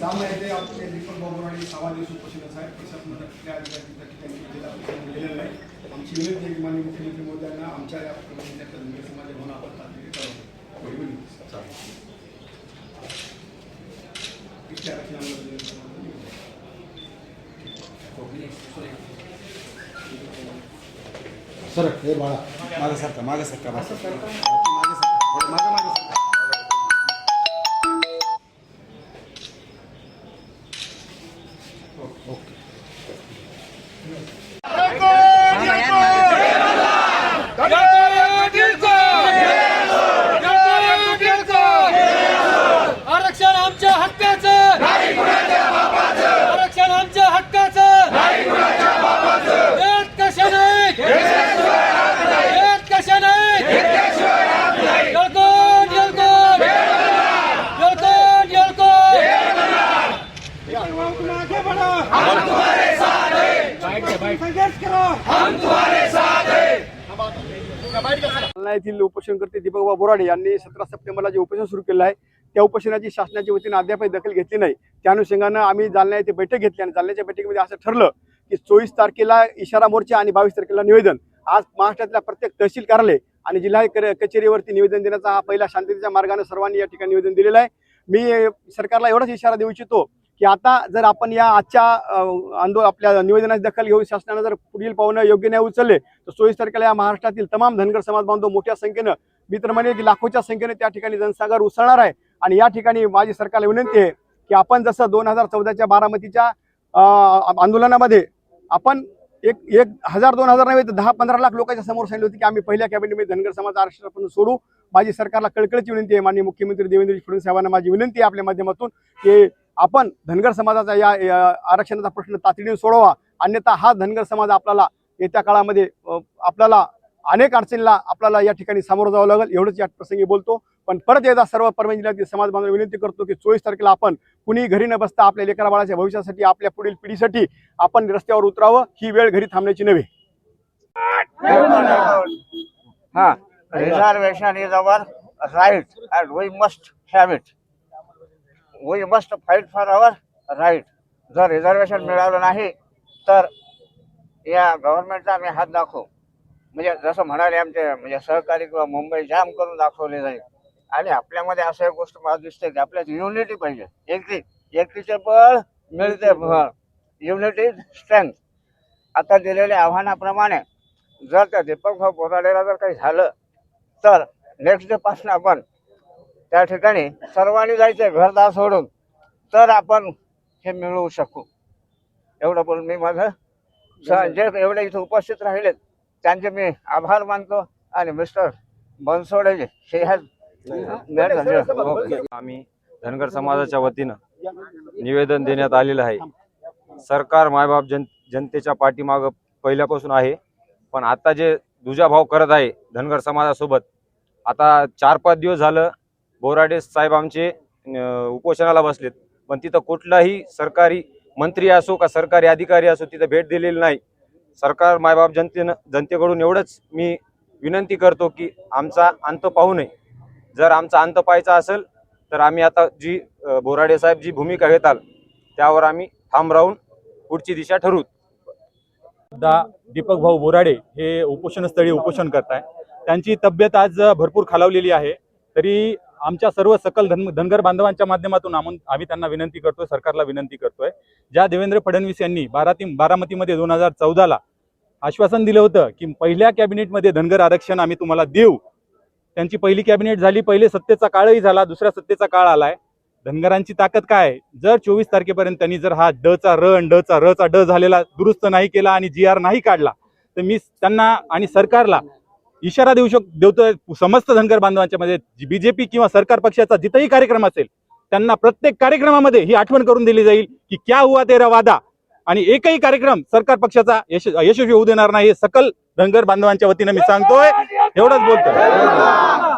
सामना येथे आपले दीपक बाबू आणि सहा दिवस उपोषणाचा आहे प्रशासन त्या ठिकाणी गेलेलं नाही आमची विनंती आहे की माननीय मुख्यमंत्री मोदयांना आमच्या या धनगर समाज आपण तातडीने करावं सर हे बाळा मागे सरका मागे सरका मागे सरका मागे सरका. मागे मागे सरका ओके आरक्षण आमच्या हक्काचं आरक्षण आमच्या हक्काचं देत कशा नाही देत कशा नाही येळकोट येळकोट येळकोट येळकोट जालना येथील उपोषणकर्ते दीपकबाबा बोराडे यांनी सतरा सप्टेंबरला जे उपोषण सुरू केलं आहे त्या उपोषणाची शासनाच्या वतीने अद्याप दखल घेतली नाही. त्या अनुषंगानं आम्ही जालना येथे बैठक घेतली आणि जालन्याच्या बैठकीमध्ये असं ठरलं की चोवीस तारखेला इशारा मोर्चा आणि बावीस तारखेला निवेदन. आज महाराष्ट्रातल्या प्रत्येक तहसील कार्यालय आणि जिल्हा कचेरीवरती निवेदन देण्याचा हा पहिला शांततेच्या मार्गाने सर्वांनी या ठिकाणी निवेदन दिलेलं आहे. मी सरकारला एवढाच इशारा देऊ इच्छितो की आता जर आपण या आजच्या आंदोलन आपल्या निवेदनाची दखल घेऊन शासनानं जर पुढील पावलं योग्य नाही उचलले तर चोवीस तारखेला या महाराष्ट्रातील तमाम धनगर समाज बांधव मोठ्या संख्येनं मी तर म्हणेन की लाखोच्या संख्येने त्या ठिकाणी जनसागर उसळणार आहे. आणि या ठिकाणी माझी सरकारला विनंती आहे की आपण जसं दोन हजार चौदाच्या बारामतीच्या आंदोलनामध्ये आपण एक एक हजार दोन हजार नव्हे तर दहा पंधरा लाख लोकांच्या समोर सांगितलं होती की आम्ही पहिल्या कॅबिनेटमध्ये धनगर समाज आरक्षण सोडू. माझी सरकारला कळकळीची विनंती आहे. माननीय मुख्यमंत्री देवेंद्र फडणवीस साहेबांना माझी विनंती आहे आपल्या माध्यमातून की आपण धनगर समाजाचा या या आरक्षणाचा प्रश्न तातडीने सोडवा. अन्यथा हा धनगर समाज आपल्याला येत्या काळामध्ये आपल्याला अनेक अडचणीला आपल्याला या ठिकाणी सामोरं जावं लागेल. एवढंच या प्रसंगी बोलतो. पण परत एकदा सर्व परभणी जिल्ह्यातील समाज बांधवांना विनंती करतो की चोवीस तारखेला आपण कुणी घरी न बसता आपल्या लेकरा बाळाच्या भविष्यासाठी आपल्या पुढील पिढीसाठी आपण रस्त्यावर उतरावं. ही वेळ घरी थांबण्याची नव्हे. Ha, reservation is our right and we must have it. We must fight for our right. जर रिझर्वेशन मिळालं नाही तर या गव्हर्नमेंटचा आम्ही हात दाखवू. म्हणजे जसं म्हणाले आमचे म्हणजे सहकारी किंवा मुंबई जाम करून दाखवले जाईल. आणि आपल्यामध्ये असं एक गोष्ट मला दिसते की आपल्यात युनिटी पाहिजे. एकटी एकटीचे बळ मिळते बळ. युनिटी स्ट्रेंथ आता दिलेल्या आव्हानाप्रमाणे जर त्या दीपक भाऊ बोराडेला जर काही झालं तर नेक्स्ट डेपासून आपण त्या ठिकाणी सर्वांनी जायचं घरदार सोडून. तर आपण हे मिळवू शकू. एवढं बोलून मी माझं स- जे एवढे इथे उपस्थित राहिलेत त्यांचे मी आभार मानतो आणि मिस्टर बनसोडे हे द आम्ही धनगर समाजाच्या वतीनं निवेदन देण्यात आलेलं आहे. सरकार मायबाप जन जनतेच्या पाठीमागं पहिल्यापासून आहे. पण आता जे दुजाभाव करत आहे धनगर समाजासोबत आता चार पाच दिवस झालं बोराडे साहेब आमचे उपोषणाला बसलेत. पण तिथं कुठलाही सरकारी मंत्री असो का सरकारी अधिकारी असो तिथं भेट दिलेली नाही. सरकार मायबाप जनतेनं जनतेकडून एवढंच मी विनंती करतो की आमचा अंत पाहू नये. जर आमचा अंत पाहायचा असेल तर आम्ही आता जी बोराडे साहेब जी भूमिका घेताल त्यावर आम्ही थांब राहून पुढची दिशा ठरवू. दा दीपक भाऊ बोराडे हे उपोषणस्थळी उपोषण करताय. त्यांची तब्येत आज भरपूर खालावलेली आहे. तरी आमच्या सर्व सकल धन धनगर बांधवांच्या माध्यमातून आम्ही आम्ही त्यांना विनंती करतोय सरकारला विनंती करतोय. ज्या देवेंद्र फडणवीस यांनी बाराती बारामतीमध्ये दोन हजार चौदाला आश्वासन दिलं होतं की पहिल्या कॅबिनेटमध्ये धनगर आरक्षण आम्ही तुम्हाला देऊ. त्यांची पहिली कॅबिनेट झाली पहिले सत्तेचा काळही झाला दुसऱ्या सत्तेचा काळ आलाय. धनगरांची ताकद काय? जर चोवीस तारखेपर्यंत त्यांनी जर हा ड चा र आणि ड चा र चा ड झालेला दुरुस्त नाही केला आणि जी आर नाही काढला तर मी त्यांना आणि सरकारला इशारा देऊ शक देतोय समस्त धनगर बांधवांच्या मध्ये बीजेपी किंवा सरकार पक्षाचा जिथेही कार्यक्रम असेल त्यांना प्रत्येक कार्यक्रमामध्ये ही आठवण करून दिली जाईल की क्या हुआ तेरा वादा. आणि एकही कार्यक्रम सरकार पक्षाचा यश यशस्वी होऊ देणार नाही हे सकल धनगर बांधवांच्या वतीनं मी सांगतोय. एवढंच बोलतोय.